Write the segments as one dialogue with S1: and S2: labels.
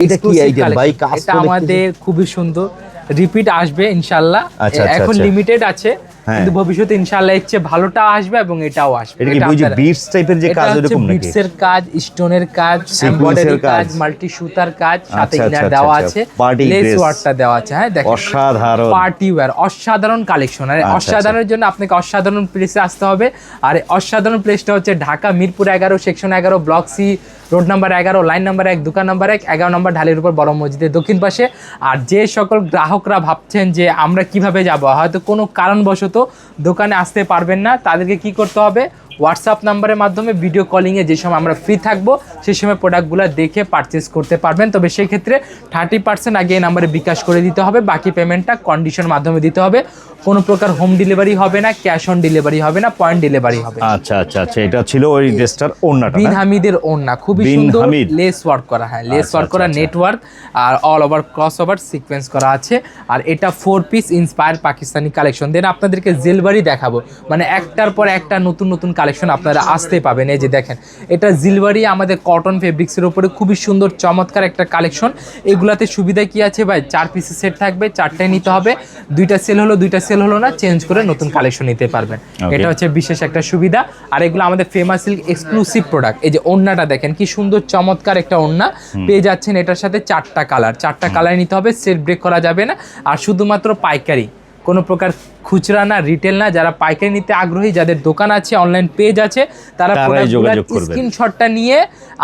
S1: এটা কি আইটেম ভাই কাজ
S2: এটা আমাদের খুবই সুন্দর। রিপিট আসবে
S1: আচ্ছা, আচ্ছা,
S2: এখন
S1: আচ্ছা।
S2: লিমিটেড আছে।
S1: হ্যাঁ।
S2: কিন্তু ভবিষ্যতে ইনশাল্লাহ এর চেয়ে ভালোটা আসবে এবং এটাও আসবে।
S1: এটা কি
S2: এটা
S1: ওই যে
S2: আপনারা-
S1: বিটস টাইপের যে কাজ এরকম নাকি?
S2: বিটসের কাজ স্টোনের কাজ এমব্রয়ডারি কাজ।
S1: কাজ।
S2: মাল্টি সুতার কাজ সাথে
S1: আচ্ছা,
S2: ইনার
S1: আচ্ছা,
S2: দেওয়া
S1: আচ্ছা,
S2: আছে। লেস ওয়ার্কটা দেওয়া আছে হ্যাঁ দেখেন।
S1: অসাধারণ।
S2: পার্টি ওয়্যার অসাধারণ কালেকশন আর
S1: আচ্ছা,
S2: অসাধারণের জন্য আপনাকে অসাধারণ প্লেসে আসতে হবে। আর অসাধারণ প্লেসটা হচ্ছে ঢাকা মিরপুর এগারো সেকশন এগারো ব্লক সি রোড নাম্বার এগারো, লাইন নাম্বার এক, দোকান নাম্বার এক, এগারো নম্বর ঢালের উপর বড় মসজিদের দক্ষিণ পাশে। আর যে সকল গ্রাহকরা ভাবছেন যে আমরা কীভাবে যাব, হয়তো কোনো কারণবশত দোকানে আসতে পারবেন না, তাদেরকে কি করতে হবে? হোয়াটসঅ্যাপ নাম্বারের মাধ্যমে ভিডিও কলিংয়ে যে সময় আমরা ফ্রি থাকব সেই সময় প্রোডাক্টগুলো দেখে পারচেস করতে পারবেন। তবে সেক্ষেত্রে থার্টি পার্সেন্ট আগে এই নাম্বারে বিকাশ করে দিতে হবে, বাকি পেমেন্টটা কন্ডিশন মাধ্যমে দিতে হবে। কোনো প্রকার হোম ডেলিভারি হবে না ক্যাশ অন ডেলিভারি হবে না পয়েন্ট ডেলিভারি হবে
S1: আচ্ছা আচ্ছা আচ্ছা এটা ছিল ওই ড্রেসটার ওন্নাটা
S2: বিন হামিদের ওন্না খুবই সুন্দর লেস ওয়ার্ক করা হ্যাঁ লেস
S1: আচ্ছা,
S2: ওয়ার্ক করা
S1: আচ্ছা, আচ্ছা।
S2: নেটওয়ার্ক আর all over cross over sequence করা আছে। আর এটা four piece inspire Pakistani collection দেন আপনাদেরকে জেলবারি দেখাবো। মানে একটার পর একটা নতুন নতুন কালেকশন আপনারা আসতে পাবেন। এই যে দেখেন এটা জিলবারি আমাদের কটন ফেব্রিক্সের উপরে খুবই সুন্দর চমৎকার একটা কালেকশন এগুলাতে সুবিধা কি আছে ভাই? চার পিসের সেট থাকবে চারটাই নিতে হবে। দুইটা সেল হলো দুইটা সেল হলো না চেঞ্জ করে নতুন কালেকশন নিতে পারবেন। এটা হচ্ছে বিশেষ একটা সুবিধা। আর এগুলো আমাদের ফেমাস সিল্ক এক্সক্লুসিভ প্রোডাক্ট এই যে ওন্নাটা দেখেন কি সুন্দর চমৎকার একটা ওন্না পেয়ে যাচ্ছেন এটার সাথে চারটা কালার চারটা কালার নিতে হবে সেট ব্রেক করা যাবে না। আর শুধুমাত্র পাইকারি। কোনো প্রকার খুচরা না রিটেল না যারা পাইকারি নিতে আগ্রহী যাদের দোকান আছে অনলাইন পেজ আছে তারা। স্ক্রিনশটটা নিয়ে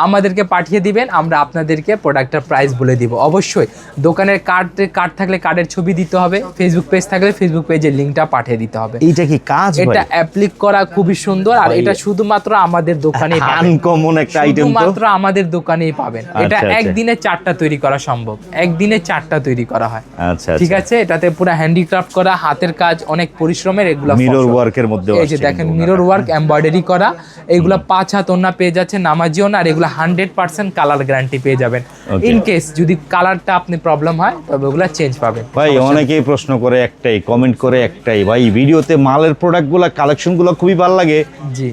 S2: আমাদেরকে পাঠিয়ে দিবেন আমরা আপনাদেরকে প্রোডাক্টের প্রাইস বলে দিব। অবশ্যই দোকানের কার্ড কার্ড থাকলে কার্ডের ছবি দিতে হবে ফেসবুক পেজ থাকলে ফেসবুক পেজের লিঙ্কটা পাঠিয়ে দিতে হবে।
S1: এইটা কি কাজ
S2: এটা অ্যাপ্লিক করা খুবই সুন্দর আর এটা শুধুমাত্র আমাদের পাবেন।
S1: আনকমন একটা আইটেম
S2: শুধুমাত্র আমাদের দোকানেই পাবেন। এটা
S1: আচ্ছা, আচ্ছা।
S2: একদিনে চারটা তৈরি করা সম্ভব। একদিনে চারটা তৈরি করা হয়।
S1: আচ্ছা
S2: ঠিক
S1: আচ্ছা
S2: আছে? এটাতে পুরো হ্যান্ডিক্রাফট করা হাতের কাজ অনেক পরিশ্রমের এগুলো
S1: মিরর। ওয়ার্কের মধ্যে
S2: এই যে দেখেন মিরর ওয়ার্ক এমব্রয়ডারি করা এগুলো পাঁচ হাত ওন্না পেয়ে যাচ্ছে নামাজিও না আর এগুলো হান্ড্রেড পার্সেন্ট কালার গ্যারান্টি পেয়ে যাবেন। ইন কেস যদি কালারটা আপনি প্রবলেম হয় তবে ওগুলো চেঞ্জ পাবেন।
S1: ভাই অনেকেই প্রশ্ন করে একটাই কমেন্ট করে একটাই ভাই ভিডিওতে মালের প্রোডাক্টগুলো কালেকশনগুলো খুবই ভালো লাগে।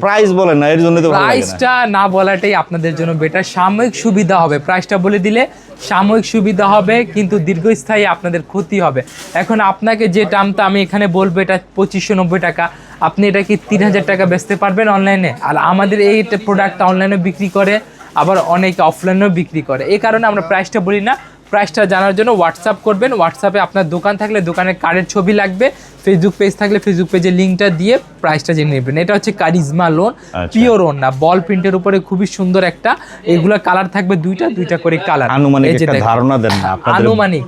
S1: প্রাইস বলেন না এর জন্য তো না।
S2: প্রাইসটা না বলাটাই আপনাদের জন্য বেটার সাময়িক সুবিধা হবে। প্রাইসটা বলে দিলে সাময়িক সুবিধা হবে কিন্তু দীর্ঘস্থায়ী আপনাদের ক্ষতি হবে। এখন আপনাকে যে তো আমি এখানে বলব, এটা পঁচিশশো নব্বই টাকা। আপনি এটা কি তিন হাজার টাকা বেচতে পারবেন অনলাইনে আর আমাদের এই প্রোডাক্টটা অনলাইনে বিক্রি করে, আবার অনেকে অফলাইনেও বিক্রি করে। এই কারণে আমরা প্রাইসটা বলি না। প্রাইসটা জানার জন্য হোয়াটসঅ্যাপ করবেন। হোয়াটসঅ্যাপে আপনার দোকান থাকলে দোকানের কার্ডের ছবি লাগবে। ফেসবুক পেজ থাকলে ফেসবুক পেজের লিঙ্কটা দিয়ে প্রাইসটা জেনে নেবেন। এটা হচ্ছে কারিজমা লোন। পিওর ওন না বল প্রিন্টের উপরে খুবই সুন্দর একটা এগুলা কালার থাকবে দুইটা দুইটা করে কালার
S1: আনুমানিক একটা ধারণা দেন না আপনাদের।
S2: আনুমানিক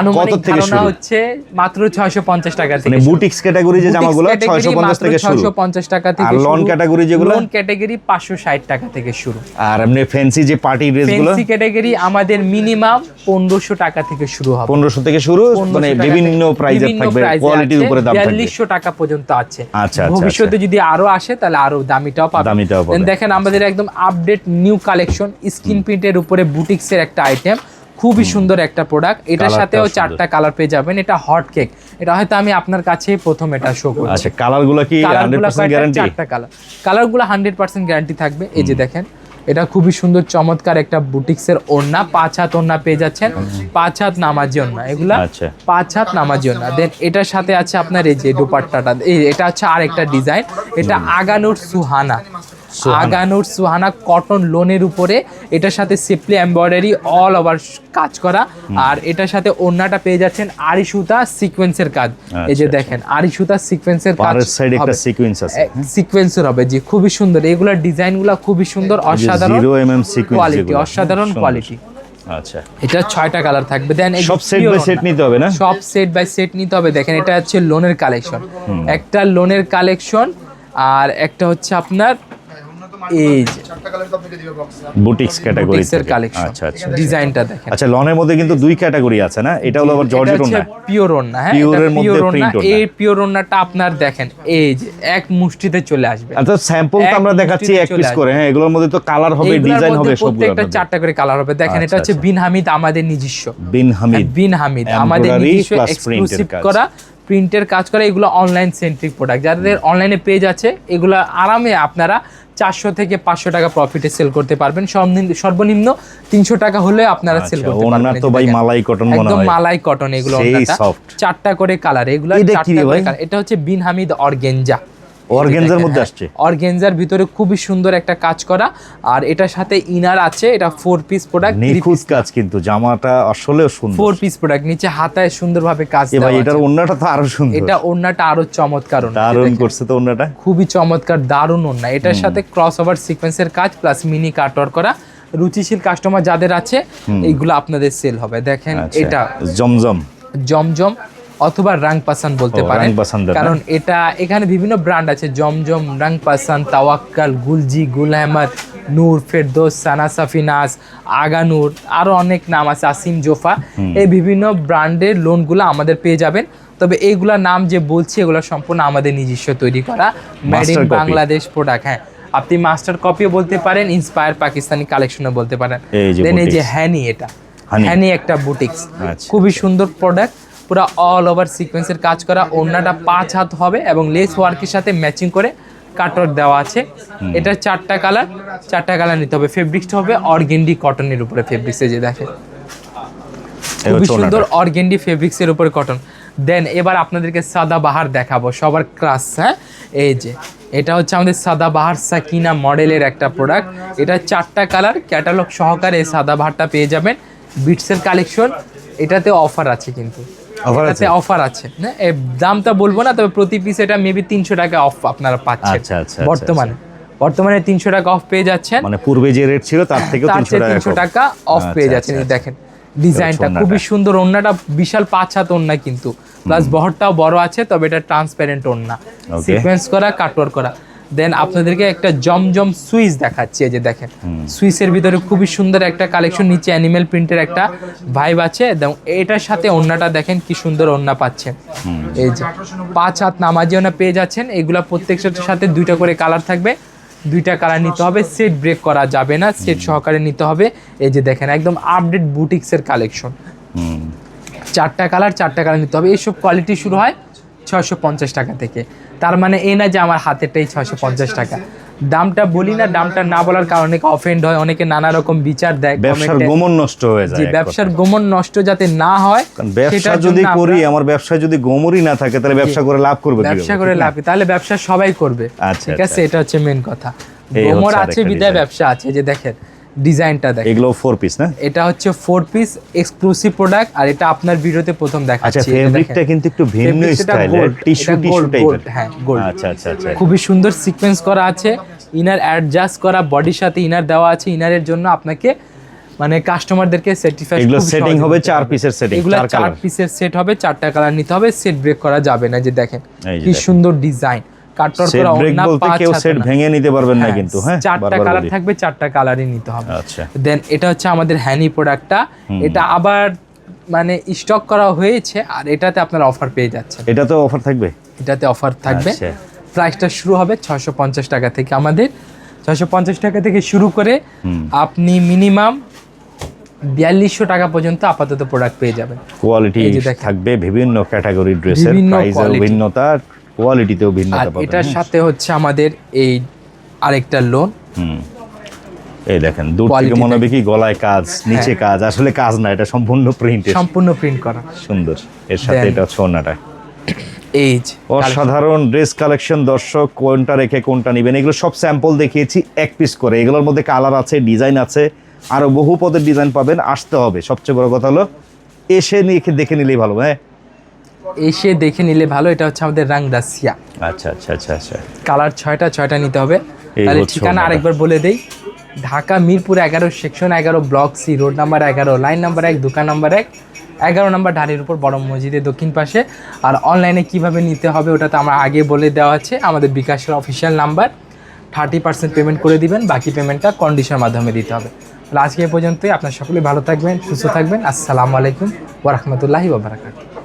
S2: আনুমানিক ধারণা
S1: শুরু?
S2: হচ্ছে মাত্র ছয়শো পঞ্চাশ টাকা থেকে
S1: মানে বুটিক্স ক্যাটাগরি যে জামাগুলো 650 থেকে শুরু।
S2: ছয়শো পঞ্চাশ টাকা থেকে
S1: আর loan category যেগুলো?
S2: লোন ক্যাটাগরি পাঁচশো ষাট টাকা থেকে শুরু।
S1: আর এমনি ফ্যান্সি যে পার্টি ড্রেসগুলো
S2: ফেন্সি ক্যাটাগরি আমাদের মিনিমাম পনেরোশো টাকা থেকে শুরু হবে।
S1: 1500 থেকে শুরু মানে বিভিন্ন প্রাইজের থাকবে কোয়ালিটির উপরে দাম থাকবে।
S2: 4200 টাকা পর্যন্ত আছে।
S1: আচ্ছা, আচ্ছা,
S2: ভবিষ্যতে যদি আরও আসে তাহলে আরও দামিটাও পাবেন
S1: দামিটাও পাবেন।
S2: দেখেন আমাদের একদম আপডেট নিউ কালেকশন স্কিন প্রিন্টের উপরে বুটিক্স এর একটা আইটেম খুবই সুন্দর একটা প্রোডাক্ট এটার সাথেও চারটা কালার পেয়ে যাবেন। এটা হট কেক এটা হয়তো আমি আপনার কাছে প্রথম এটা শো করছি।
S1: আচ্ছা কালারগুলো কি 100% গ্যারান্টি
S2: চারটা কালার কালারগুলো হান্ড্রেড পার্সেন্ট গ্যারান্টি থাকবে। এই যে দেখেন এটা খুবই সুন্দর চমৎকার একটা বুটিক্সের ওড়না পাঁচ হাত ওড়না পেয়ে যাচ্ছেন। পাঁচ হাত নামাজি ওড়না এগুলা
S1: আচ্ছা।
S2: পাঁচ হাত নামাজি ওড়না। দেন এটার সাথে আছে আপনার এই যে দুপাট্টাটা এই এটা হচ্ছে আরেকটা ডিজাইন এটা আগানোর সুহানা। আগানুর সুহানা কটন লোনের উপরে এটার সাথে সিপলি এমব্রয়ডারি অল ওভার কাজ করা। আর এটার সাথে ওড়নাটা পেয়ে যাচ্ছেন আড়ি সুতা সিকোয়েন্সের কাজ। এই যে
S1: আচ্ছা,
S2: দেখেন আড়ি সুতা সিকোয়েন্সের কাজ
S1: সাইডে একটা সিকোয়েন্স আছে
S2: সিকোয়েন্সের হবে জি খুবই সুন্দর। এগুলোর ডিজাইনগুলো খুবই সুন্দর অসাধারণ
S1: জিরো এমএম সিকোয়েন্স
S2: কোয়ালিটি অসাধারণ কোয়ালিটি
S1: আচ্ছা।
S2: এটা ছয়টা কালার থাকবে। দেন
S1: সব সেট বাই সেট নিতে হবে না?
S2: সব সেট বাই সেট নিতে হবে। দেখেন এটা হচ্ছে লোনের কালেকশন একটা লোনের কালেকশন আর একটা হচ্ছে আপনার এই
S1: বুটিক্স ক্যাটাগরি
S2: বুটিক্সের কালেকশন
S1: আচ্ছা আচ্ছা
S2: ডিজাইনটা দেখেন।
S1: আচ্ছা লনের মধ্যে কিন্তু দুই ক্যাটাগরি আছে না? এটা হলো আবার জর্জেট না
S2: পিওর ওন্না হ্যাঁ?
S1: Pure মধ্যে
S2: পিওর ওন্না এই পিওর ওন্নাটা আপনার দেখেন এই যে এক মুষ্টিতে চলে আসবে।
S1: আচ্ছা স্যাম্পল তো আমরা দেখাচ্ছি এক পিস করে হ্যাঁ এগুলোর মধ্যে তো কালার হবে ডিজাইন হবে সবগুলো
S2: প্রত্যেকটা চারটা করে কালার হবে। দেখেন এটা
S1: আচ্ছা,
S2: হচ্ছে
S1: আচ্ছা।
S2: বিন হামিদ আমাদের নিজস্ব।
S1: বিন হামিদ।
S2: বিন হামিদ আমাদের নিজস্ব এক্সক্লুসিভ করা প্রিন্টের কাজ করে এগুলো অনলাইন সেন্ট্রিক প্রোডাক্ট যাদের অনলাইনে পেজ আছে এগুলো আরামে আপনারা চারশো থেকে পাঁচশো টাকা প্রফিটে সেল করতে পারবেন। সর্বনিম্ন- তিনশো টাকা হলে আপনারা সেল
S1: আচ্ছা,
S2: করতে পারবেন
S1: তো ভাই মালাই কটন
S2: একদম মালাই কটন এগুলো চারটা করে কালার এগুলো।
S1: এটা
S2: হচ্ছে বিন হামিদ অর্গেঞ্জা
S1: অর্গেনজার মধ্যে আসছে।
S2: অর্গেঞ্জার ভিতরে খুবই সুন্দর একটা কাজ করা। আর এটার সাথে ইনার আছে এটা ফোর পিস প্রোডাক্ট
S1: নিখুঁত কাজ কিন্তু জামাটা আসলে সুন্দর।
S2: ফোর পিস প্রোডাক্ট নিচে হাতায় সুন্দরভাবে কাজ
S1: ভাই
S2: দেওয়া
S1: এটার
S2: আছে।
S1: ওন্নাটা তো আরও সুন্দর।
S2: এটা ওড়নাটা আরও চমৎকার ওড়না।
S1: দারুণ করছে তো ওন্নাটা।
S2: খুবই চমৎকার দারুণ ওড়না এটার সাথে ক্রস ওভার সিকোয়েন্সের কাজ প্লাস মিনি কাটওয়ার করা। রুচিশীল কাস্টমার যাদের আছে এইগুলো আপনাদের সেল হবে। দেখেন
S1: আচ্ছা,
S2: এটা।
S1: জমজম।
S2: জমজম। অথবা রাং পাসান বলতে পারেন? কারণ এটা এখানে বিভিন্ন ব্র্যান্ড আছে। জমজম রাং পাসান তাওয়াক্কাল গুলজি গুল আহমদ নূর ফেরদোস সানা সাফিনাস আগানুর আরও অনেক নাম আছে আসিম জোফা। এই বিভিন্ন ব্র্যান্ডের লোনগুলো আমাদের পেয়ে যাবেন। তবে এইগুলা নাম যে বলছি এগুলো সম্পূর্ণ আমাদের নিজস্ব তৈরি করা। মেড ইন বাংলাদেশ প্রোডাক্ট হ্যাঁ। আপনি মাস্টার কপিও বলতে পারেন ইন্সপায়ার পাকিস্তানি কালেকশনও বলতে পারেন। দেন এই যে হ্যানি এটা। হ্যানি একটা বুটিক্স
S1: আচ্ছা,
S2: খুবই সুন্দর প্রোডাক্ট পুরো অল ওভার সিকোয়েন্সের কাজ করা। ওড়নাটা পাঁচ হাত হবে এবং লেস ওয়ার্কের সাথে ম্যাচিং করে কাটওয়ার্ক দেওয়া আছে। এটা চারটা কালার চারটা কালার নিতে হবে। ফেব্রিক্সটা হবে অর্গেন্ডি কটনের উপরে ফেব্রিক্স যে দেখেন
S1: এই
S2: খুবই সুন্দর। অর্গেন্ডি ফেব্রিক্সের উপরে কটন দেন এবার আপনাদেরকে সাদা বাহার দেখাবো। সবার ক্লাস হ্যাঁ? এই যে এটা হচ্ছে আমাদের সাদা বাহার সাকিনা মডেলের একটা প্রোডাক্ট এটা চারটা কালার ক্যাটালগ সহকারে সাদা বাহারটা পেয়ে যাবেন। বিটসের কালেকশন এটাতে অফার আছে কিন্তু? এটাতে অফার আছে। হ্যাঁ এর দামটা বলব না তবে প্রতি পিস এটা মেবি তিনশো টাকা অফ আপনারা পাচ্ছেন।
S1: আচ্ছা, আচ্ছা,
S2: বর্তমানে। বর্তমানে তিনশো টাকা অফ পেয়ে যাচ্ছেন।
S1: মানে পূর্বে যে রেট ছিল তার থেকেও
S2: তার
S1: তিনশো টাকা
S2: অফ
S1: আচ্ছা,
S2: পেয়ে যাচ্ছেন।
S1: আচ্ছা,
S2: দেখেন ডিজাইনটা খুবই সুন্দর ওন্নাটা বিশাল পাঁচ হাত ওন্না কিন্তু। প্লাস বহরটাও বড় আছে তবে এটা ট্রান্সপারেন্ট ওন্না সিকোয়েন্স করা কাটওয়ার করা। দেন আপনাদেরকে একটা জমজম সুইচ দেখাচ্ছি এই যে দেখেন। সুইচের ভিতরে খুবই সুন্দর একটা কালেকশন নিচে অ্যানিমেল প্রিন্টের একটা ভাইব আছে। এবং এটার সাথে ওন্নাটা দেখেন কি সুন্দর ওন্না পাচ্ছেন। এই যে পাঁচ হাত নামাজি ওনা পেয়ে যাচ্ছেন। এগুলা প্রত্যেকটার সাথে দুইটা করে কালার থাকবে। দুইটা কালার নিতে হবে সেট ব্রেক করা যাবে না সেট সহকারে নিতে হবে। এই যে দেখেন একদম আপডেট বুটিক্সের কালেকশন চারটা কালার চারটা কালার নিতে হবে। এইসব কোয়ালিটি শুরু হয় ছয়শো পঞ্চাশ টাকা থেকে। তার মানে এই না যে আমার হাতেরটাই ছয়শো পঞ্চাশ টাকা। দামটা বলি না দামটা না বলার কারণে অফেন্ড হয় অনেকে নানা রকম বিচার দেয়
S1: ব্যবসার গোমন নষ্ট হয়ে যায়
S2: ব্যবসার গোমন নষ্ট যাতে না হয়
S1: ব্যবসা যদি করি
S2: আমার
S1: ব্যবসা যদি গোমরই না থাকে তাহলে ব্যবসা করে লাভ করবে
S2: ব্যবসা করে লাভ তাহলে ব্যবসা সবাই করবে।
S1: আচ্ছা,
S2: ঠিক আছে?
S1: আচ্ছা।
S2: এটা হচ্ছে মেন কথা। গোমর আছে বিদায় ব্যবসা আছে যে দেখেন। ডিজাইনটা দেখেন।
S1: এগুলো ফোর পিস না?
S2: এটা হচ্ছে ফোর পিস এক্সক্লুসিভ প্রোডাক্ট আর এটা আপনার ভিডিওতে প্রথম
S1: আচ্ছা
S2: দেখাচ্ছি যে
S1: ফেব্রিকটা কিন্তু একটু ভিন্ন স্টাইলের টিস্যু টিস্যু টাইপের
S2: হ্যাঁ গোল্ড
S1: আচ্ছা আচ্ছা আচ্ছা
S2: খুবই সুন্দর সিকোয়েন্স করা আছে। ইনার অ্যাডজাস্ট করা বডির সাথে ইনার দেওয়া আছে। ইনারের জন্য আপনাকে মানে কাস্টমারদেরকে সার্টিফাই
S1: এগুলো সেটিং হবে চার পিসের সেটিং
S2: এগুলো
S1: চার
S2: পিসের সেট হবে চারটা কালার নিতে হবে সেট ব্রেক করা যাবে না। যে দেখেন কি সুন্দর ডিজাইন করা ওড়না
S1: বলতে কেউ সেট ভেঙে নিতে পারবেন না
S2: হ্যাঁ,
S1: কিন্তু হ্যাঁ
S2: চারটা কালার থাকবে চারটা কালারই নিতে হবে।
S1: আচ্ছা।
S2: দেন এটা হচ্ছে আমাদের হ্যানি প্রোডাক্টটা এটা আবার মানে স্টক করা হয়েছে আর এটাতে আপনারা অফার পেয়ে যাচ্ছেন।
S1: এটা তো অফার থাকবে?
S2: এটাতে অফার থাকবে।
S1: আচ্ছা।
S2: প্রাইসটা শুরু হবে ছশো পঞ্চাশ টাকা থেকে আমাদের। ছশো পঞ্চাশ টাকা থেকে শুরু করে আপনি মিনিমাম বিয়াল্লিশশো টাকা পর্যন্ত আপাতত প্রোডাক্ট পেয়ে যাবেন।
S1: কোয়ালিটি থাকবে বিভিন্ন ক্যাটাগরি ড্রেসের প্রাইসের ভিন্নতা। কোয়ালিটিতেও ভিন্নতা পাবেন
S2: এটার। সাথে হচ্ছে আমাদের এই আরেকটা লোন
S1: হুম। এই দেখেন দূর থেকে মনে হবে কি গলায় কাজ নিচে
S2: হ্যাঁ।
S1: কাজ আসলে কাজ না এটা সম্পূর্ণ প্রিন্টের
S2: সম্পূর্ণ প্রিন্ট করা।
S1: সুন্দর। এর সাথে এটা হচ্ছে ওনাটা।
S2: এই
S1: অসাধারণ ড্রেস কালেকশন দর্শক কোনটা রেখে কোনটা নেবেন? এগুলো সব স্যাম্পল দেখিয়েছি এক পিস করে। এগুলোর মধ্যে কালার আছে ডিজাইন আছে আরও বহু পদের ডিজাইন পাবেন আসতে হবে। সবচেয়ে বড় কথা হলো এসে নিয়ে দেখে নিলেই ভালো হ্যাঁ?
S2: এসে দেখে নিলে ভালো এটা হচ্ছে আমাদের রাং দাসিয়া
S1: আচ্ছা আচ্ছা আচ্ছা আচ্ছা।
S2: কালার ছয়টা ছয়টা নিতে হবে। তাহলে ঠিকানা আরেকবার বলে দেই। ঢাকা মিরপুর এগারো সেকশন এগারো ব্লক সি রোড নাম্বার এগারো লাইন নাম্বার এক দোকান নাম্বার এক এগারো নাম্বার ঢাড়ির উপর বড় মসজিদের দক্ষিণ পাশে। আর অনলাইনে কীভাবে নিতে হবে ওটা তো আমার আগে বলে দেওয়া আছে। আমাদের বিকাশের official number. Thirty percent payment করে দিবেন বাকি পেমেন্টটা কন্ডিশনের মাধ্যমে দিতে হবে। তাহলে আজকে পর্যন্তই। আপনার সকলে ভালো থাকবেন সুস্থ থাকবেন। আসসালামু আলাইকুম ওরহমতুল্লাহি বাবরাকাত